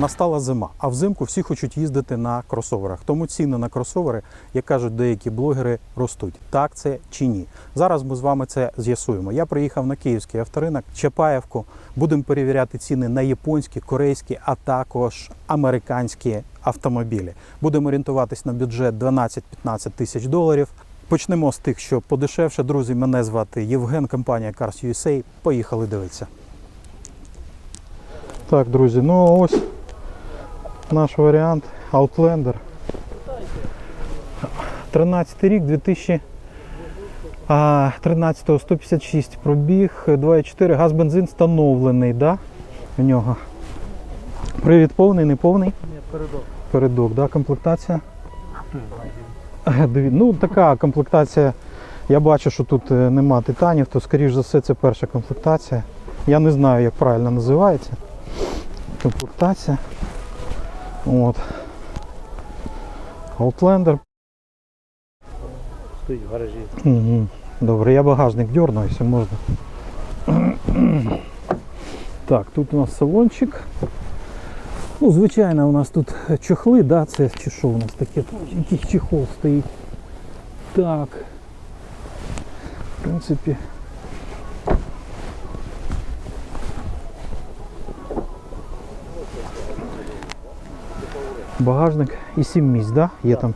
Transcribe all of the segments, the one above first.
Настала зима, а взимку всі хочуть їздити на кросоверах. Тому ціни на кросовери, як кажуть деякі блогери, ростуть. Так це чи ні? Зараз ми з вами це з'ясуємо. Я приїхав на київський авторинок Чапаєвку. Будемо перевіряти ціни на японські, корейські, а також американські автомобілі. Будемо орієнтуватись на бюджет 12-15 тисяч доларів. Почнемо з тих, що подешевше. Друзі, мене звати Євген, компанія Cars USA. Поїхали дивитися. Так, друзі, ну ось наш варіант Outlander. 13 рік, 2013 156 пробіг, 2,4 газ бензин встановлений, да? В нього. Привід повний, не повний? Ні, передок. Передок, да, комплектація. Е, Ну, така комплектація. Я бачу, що тут е, нема титанів, то скоріш за все це перша комплектація. Я не знаю, як правильно називається. Комплектація. От. Outlander. Стоїть в гаражі. Угу. Добре, я багажник дерну, якщо можна. Так, тут у нас салончик. Ну, звичайно, у нас тут чохли, да, це чи що у нас таке? Якийсь чехол стоїть. Так. В принципі. Багажник і 7 місць, да? Є там.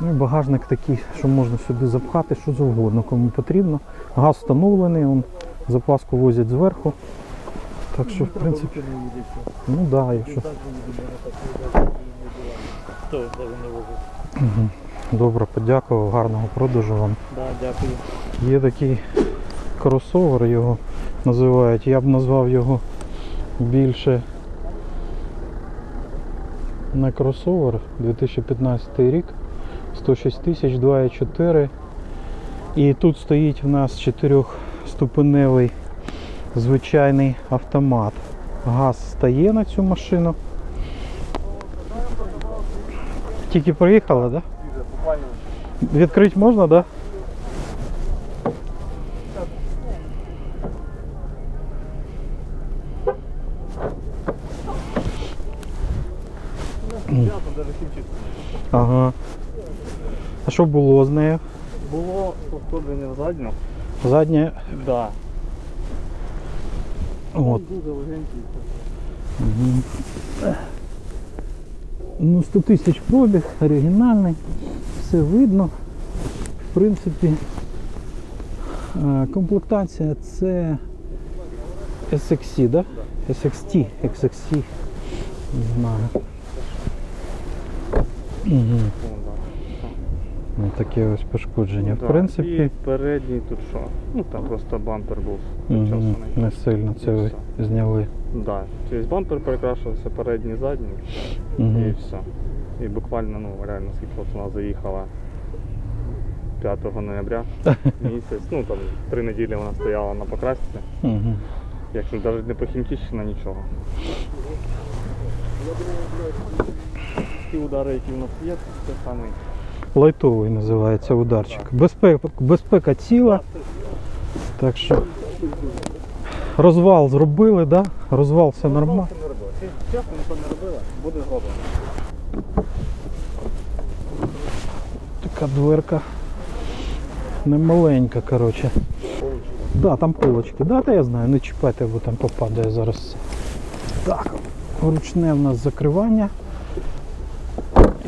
Ну, багажник такий, що можна сюди запхати, що завгодно, кому потрібно. Газ встановлений, он, запаску возять зверху. Так що, в принципі, ну так, да, якщо. Добре, подякував, гарного продажу вам. Да, дякую. Є такий кросовер, його називають. Я б назвав його більше не кросовер 2015 рік. 106 тисяч 2,4. І тут стоїть в нас чотирьохступеневий звичайний автомат. Газ стає на цю машину. Тільки приїхала, так? Да? Відкрити можна, так? Да? А що було з нею? Було пошкодження в задню. Заднє. Да. От. Дуже легенький. Мгм. Ну, 100 тисяч пробіг, оригінальний, все видно. В принципі, е, комплектація це SXC, да? SXT, XXT. Не знаю. Угу. Ну, таке ось пошкодження. В принципі, І передній тут що? Ну там просто бампер був мгм, причесаний. не сильно це ви зняли. Да. Тобто бампер перекрашувався передній задній Мгм. і все. І буквально, ну реально, скільки от вона заїхала 5 ноября місяць. Ну там три неділі вона стояла на покрасці. Мгм. Якщо навіть не похімчищена, нічого. Ті удари, які в нас є, це самий. Лайтовий називається ударчик. Безпека, безпека ціла. Так що розвал зробили, да? розвал все нормально. Чесно, ніхто не робила, буде зроблено. Така дверка немаленька, коротше. Да, там полочки. Да, та я знаю, не чіпайте, бо там попадає зараз. Так, ручне в нас закривання.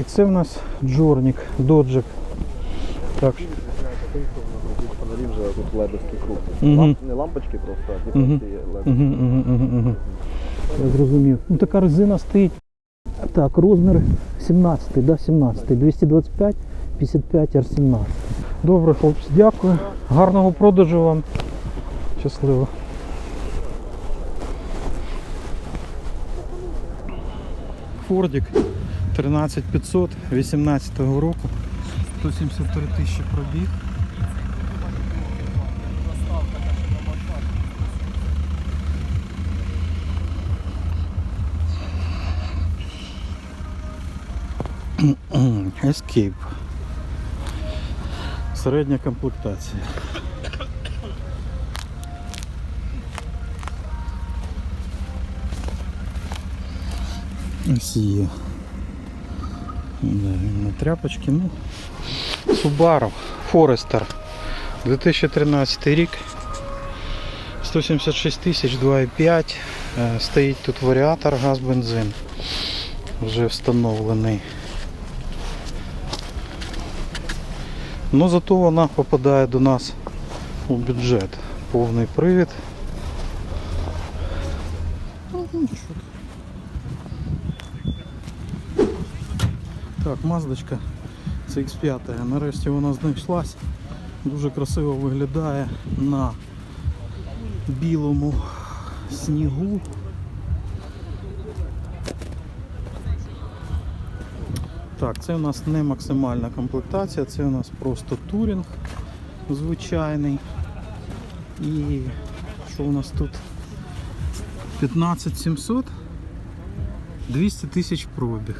І це в нас джорнік, доджик. Так, тут. Не лампочки просто, а угу, угу. Я зрозумів. Ну така резина стоїть. Так, розмір 17, да, 17. 225, 55, R17. Добре, хлопці, дякую. Гарного продажу вам. Щасливо. Фордік 13500 18 року. 173 тисячі пробіг. Escape. Середня комплектація. Ось є. На тряпочки. Ну, Subaru Forester. 2013 рік. 176 тисяч 2,5. Е, Стоїть тут варіатор, газ-бензин. Вже встановлений. Ну зато вона попадає до нас у бюджет. Повний привід. Так, маздочка CX5. Нарешті вона знайшлась. Дуже красиво виглядає на білому снігу. Так, це у нас не максимальна комплектація, це у нас просто турінг звичайний. І що у нас тут? 15700 200 тисяч пробіг.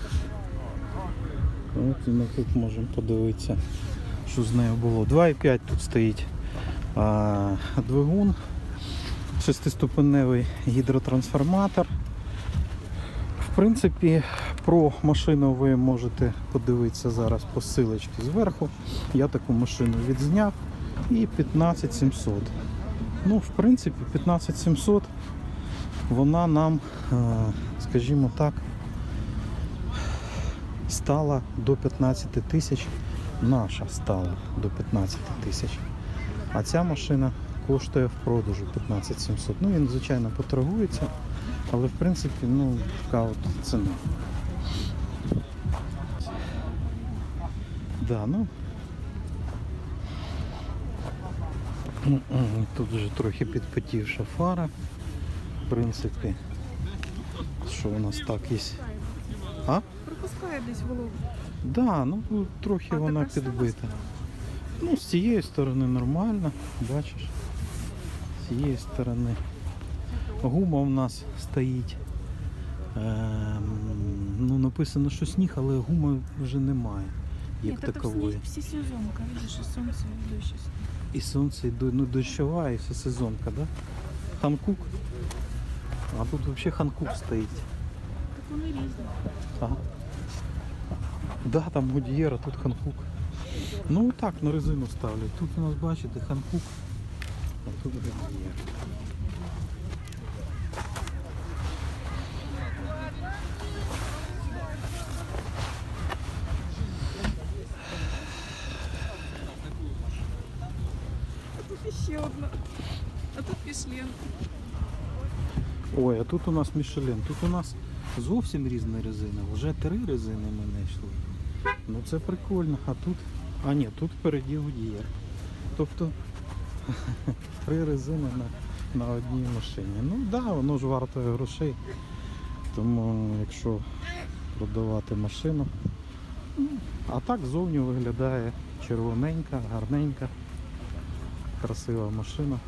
От і ми тут можемо подивитися, що з нею було. 2,5 тут стоїть а, двигун, шестиступеневий гідротрансформатор. В принципі, про машину ви можете подивитися зараз по силочці зверху. Я таку машину відзняв і 15700. Ну, в принципі, 15700 вона нам, е, скажімо так, стала до 15 тисяч. Наша стала до 15 тисяч. А ця машина коштує в продажу 15 700. Ну він, звичайно, поторгується, але в принципі, ну, така от ціна. Да, ну. Тут вже трохи підпотівша фара. В принципі, що у нас так є. А? Пропускає десь вологу. Да, ну трохи А вона підбита. Ну, з цієї сторони нормально, бачиш. З цієї сторони. Гума в нас стоїть. Ем, ну, написано, що сніг, але гуми вже немає, як это такової. всі- всесезонка, видишь, и солнце, и дождь. сейчас. І сонце, і ну, дощова, і все сезонка, да? Ханкук. А тут взагалі ханкук стоїть. Так вони різні. Ага. Да, там Гудієра, тут Ханкук. Ну так, на резину ставлять. Тут у нас, бачите, Ханкук, а тут Гудієра. А тут ще одна. А тут пішлен. Ой, а тут у нас Мішелін. Тут у нас зовсім різна резина. Вже три резини ми знайшли. Ну це прикольно. А тут. А ні, тут впереді Гудієр. Тобто три резини на, на одній машині. Ну так, да, воно ж варто грошей. Тому якщо продавати машину. ну, А так зовні виглядає червоненька, гарненька, красива машина.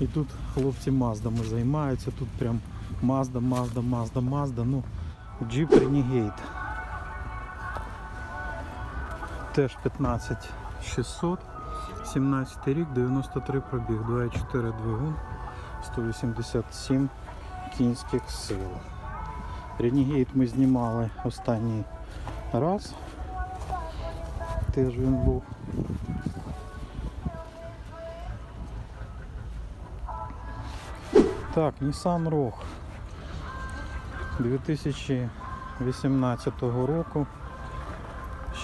І тут хлопці Маздами займаються. Тут прям Мазда, Мазда, Мазда, Мазда. Ну, Jeep Renegade. Теж 15600. 17 рік, 93 пробіг, 2,4 двигун, 187 кінських сил. Renegade ми знімали останній раз. Теж він був. Так, Nissan Rogue 2018 року.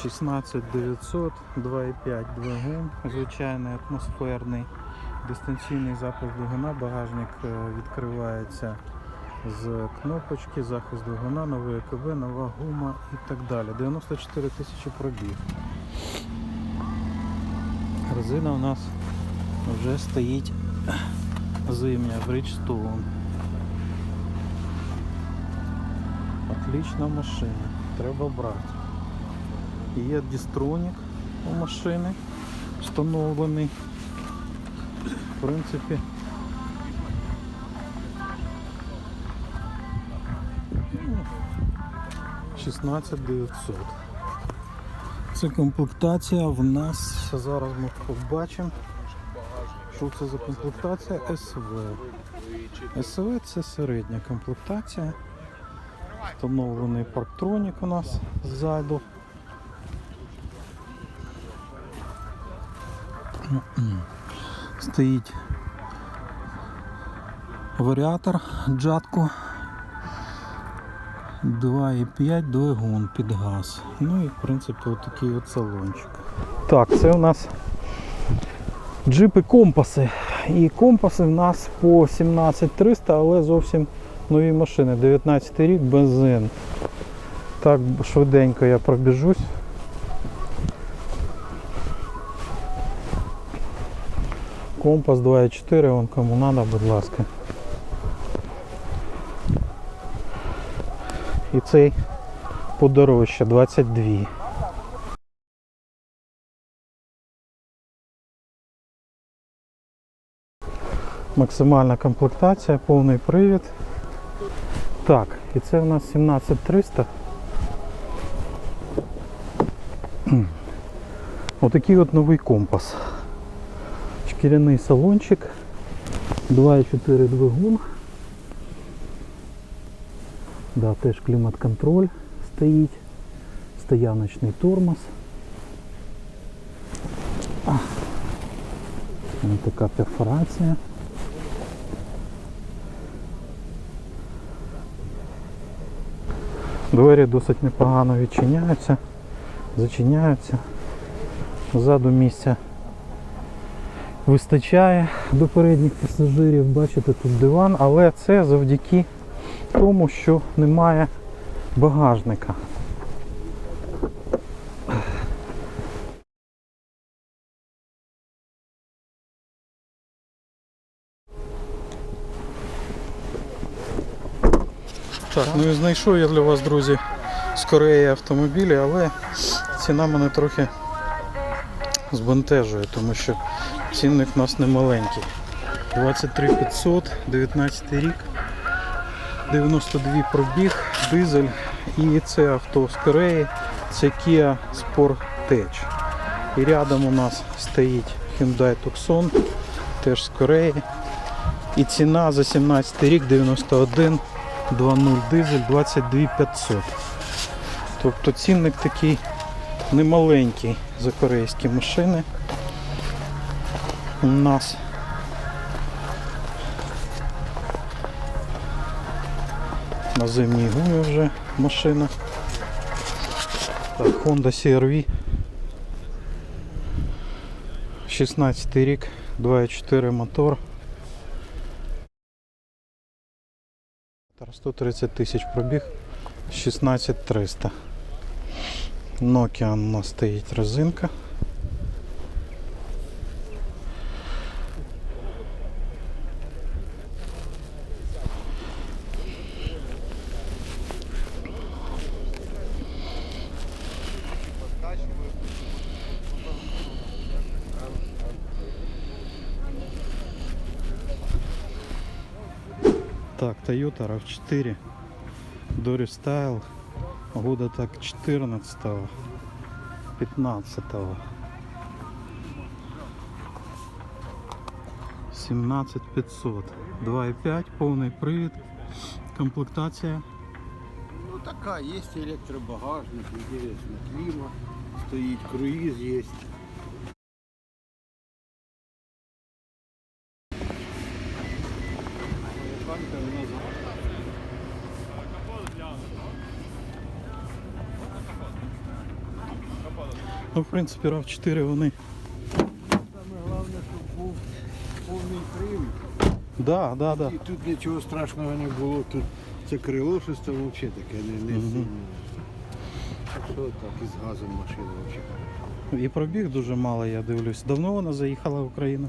16900, 2,5 двигун, звичайний атмосферний, дистанційний запуск двигуна, багажник е, відкривається з кнопочки, захист двигуна, новий ЕКБ, нова гума і так далі. 94 тисячі пробіг. Резина у нас вже стоїть зимня Bridgestone. Отлична машина, треба брати. Є дістронік у машини встановлений. В принципі. ну, 16900. Це комплектація в нас, зараз ми побачимо, Що це за комплектація? СВ. СВ це середня комплектація. Встановлений парктронік у нас ззаду. Стоїть варіатор джатку 2,5 двигун під газ. Ну і в принципі отакий от салончик. Так, це у нас джипи компаси. І компаси в нас по 17300, але зовсім нові машини. 19 рік, бензин. Так швиденько я пробіжусь. Компас 2.4, вон кому надо, будь ласка. І цей подорожче 22. Максимальна комплектація, повний привід. Так, і це у нас 17300. М. Отакий от новий компас. Шкіряний салончик, 2,4 двигун. Да, теж клімат-контроль стоїть, стояночний тормоз. Така перфорація. Двері досить непогано відчиняються, зачиняються. Ззаду місця вистачає до передніх пасажирів. Бачите, тут диван, але це завдяки тому, що немає багажника. Так, ну і знайшов я для вас, друзі, з Кореї автомобілі, але ціна мене трохи збентежує, тому що цінник у нас не маленький. 23 500, 19 рік. 92 пробіг, дизель і це авто з Кореї, це Kia Sportage. І рядом у нас стоїть Hyundai Tucson, теж з Кореї. І ціна за 17 рік 91 2.0 дизель 22 500. Тобто цінник такий немаленький за корейські машини. У нас на зимній гумі вже машина. Так, Honda CR-V. 16 рік, 2.4 мотор. 130 тисяч пробіг, 16300. Nokia у нас стоїть резинка. Так, Toyota RAV4 Dory Style года так 14 15 17 500 2.5 повний привід комплектація Ну така, є електробагажник, інтересно, клімат, стоїть круїз є. Ну в принципі RAV4 вони Саме головне, щоб був повний привід. да, да, да. І тут нічого страшного не було. Тут це крило щось там взагалі таке не, не сильне. Так що так, із газом машина взагалі. І пробіг дуже мало, я дивлюсь. Давно вона заїхала в Україну?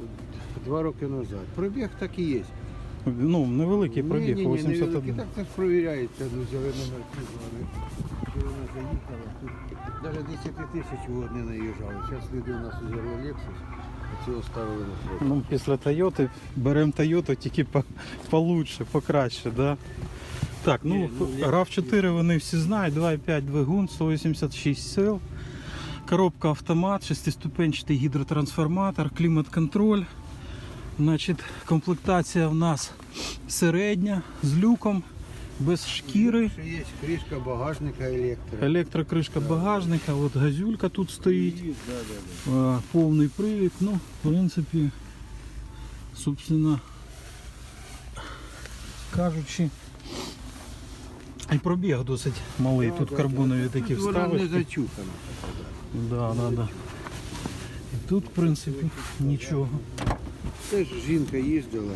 Два роки назад. Пробіг так і є. Ну, невеликий пробіг, Ні-ні-ні, невеликий. 81. Так це ж провіряється, ну взяли номер звали. Що вона заїхала. Тут навіть 10 тисяч не наїжджали. Зараз люди у нас узяли Lexus, а на срок. Ну, після Тойоти беремо Тойоту тільки по, получше, покраще, да? Так, ну, ну, я- RAV4 вони всі знають, 2,5 двигун, 186 сил, коробка автомат, шестиступенчатий гідротрансформатор, клімат-контроль, комплектація в нас середня з люком, без шкіри. Є кришка багажника електро. Електрокришка багажника, от газюлька тут стоїть, повний привід. Ну, в принципі, собственно кажучи, і пробіг досить малий. Тут карбонові такі Вона не зачухана. Да, да, да. І тут, в принципі, нічого. Теж жінка їздила.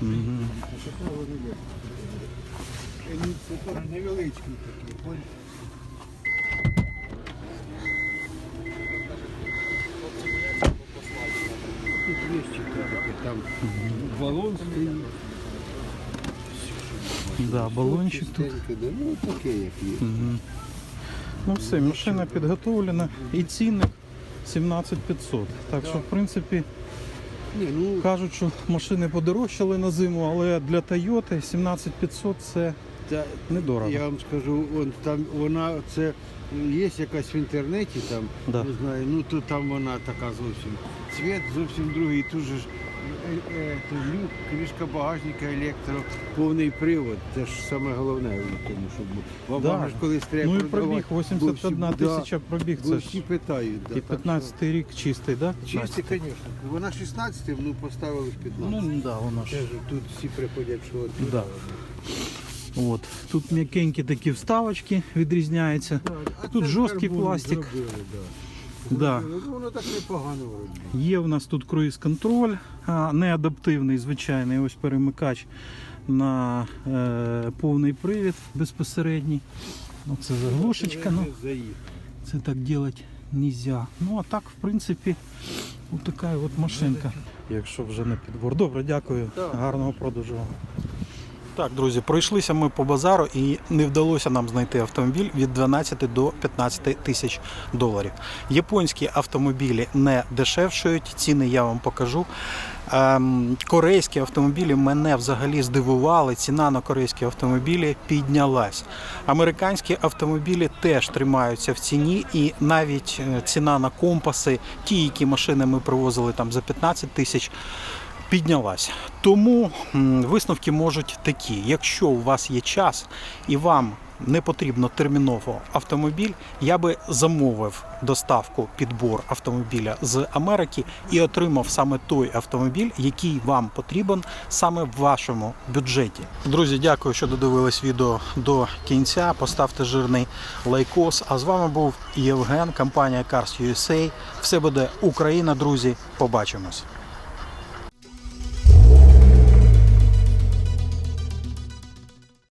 Мгм. Невеличкий такий. Тут є таке, там балон стоїть. Да, балончик тут. Ну таке як є. Ну все, машина підготовлена і цінник 17500. Так що, в принципі, Ні, ну кажуть, що машини подорожчали на зиму, але для Toyota 17500 це та, недорого. я вам скажу, он, там вона це є якась в інтернеті, там Да. не знаю, ну то там вона така зовсім. Цвіт зовсім другий, тут же ж е, е, то люк, кришка багажника, електро, повний привод. Це ж саме головне в тому, щоб вам Да. вам ж колись треба Ну і пробіг 81 бо всі- да, тисяча пробіг. Бо Це всі ж питають. Да, і так 15 рік чистий, так? Да? що- Чисті, звісно. Вона 16, ну поставили в 15. Ну да, воно ж тут всі приходять, що от Да. От. Тут м'якенькі такі вставочки відрізняються. А Тут жорсткий пластик. зробили, да. Да. Ну, воно так непогано вроді. Є в нас тут круїз-контроль, а, не адаптивний, звичайний ось перемикач на е, повний привід безпосередній. Ну, це заглушечка, ну Заїхав. це так робити нельзя. Ну а так, в принципі, от така от машинка. Якщо вже не підбор. Добре, дякую. Так. Гарного продажу. Так, друзі, пройшлися ми по базару і не вдалося нам знайти автомобіль від 12 до 15 тисяч доларів. Японські автомобілі не дешевшують, ціни я вам покажу. Ем, корейські автомобілі мене взагалі здивували. Ціна на корейські автомобілі піднялась. Американські автомобілі теж тримаються в ціні, і навіть е, ціна на компаси, ті, які машини ми привозили там за 15 тисяч, піднялась. Тому висновки можуть такі: якщо у вас є час і вам не потрібно терміново автомобіль, я би замовив доставку підбор автомобіля з Америки і отримав саме той автомобіль, який вам потрібен саме в вашому бюджеті. Друзі, дякую, що додивились відео до кінця. Поставте жирний лайкос. А з вами був Євген, компанія Cars USA. Все буде Україна, друзі. Побачимось.